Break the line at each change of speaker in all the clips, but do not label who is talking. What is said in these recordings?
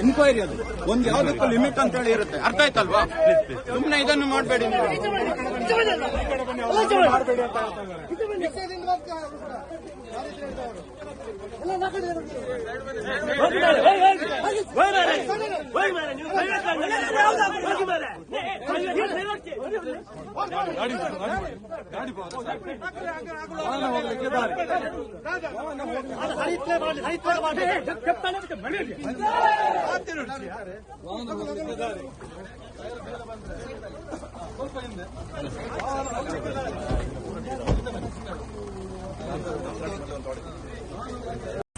Inquiry ಅದು. ಒಂದು ಯಾವುದಕ್ಕೂ ಲಿಮಿಟ್ ಅಂತ ಹೇಳಿ ಇರುತ್ತೆ. ಅರ್ಥ ಆಯ್ತಲ್ವಾ? ಸುಮ್ಮನೆ ಇದನ್ನು ಮಾಡಬೇಡಿ ಮಾಡಬೇಡಿ ಸ್ವಲ್ಪ ಹಿಂದೆ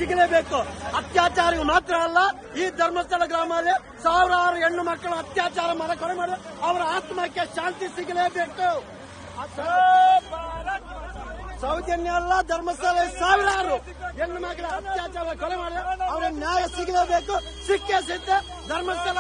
ಸಿಗಲೇಬೇಕು ಅತ್ಯಾಚಾರ ಮಾತ್ರ ಅಲ್ಲ, ಈ ಧರ್ಮಸ್ಥಳ ಗ್ರಾಮದಲ್ಲಿ ಸಾವಿರಾರು ಹೆಣ್ಣು ಮಕ್ಕಳು ಅತ್ಯಾಚಾರ ಮಾಡಿ, ಕೊಲೆ ಮಾಡಿ, ಅವರ ಆತ್ಮಕ್ಕೆ ಶಾಂತಿ ಸಿಗಲೇಬೇಕು. ಸೌಜನ್ಯ ಅಲ್ಲ ಧರ್ಮಸ್ಥಳ ಸಾವಿರಾರು ಹೆಣ್ಣು ಮಕ್ಕಳ ಅತ್ಯಾಚಾರ, ಕೊಲೆ ಮಾಡಿ ಅವರ ನ್ಯಾಯ ಸಿಗಲೇಬೇಕು. ಸಿಕ್ಕೇ ಸಿದ್ಧ ಧರ್ಮಸ್ಥಳ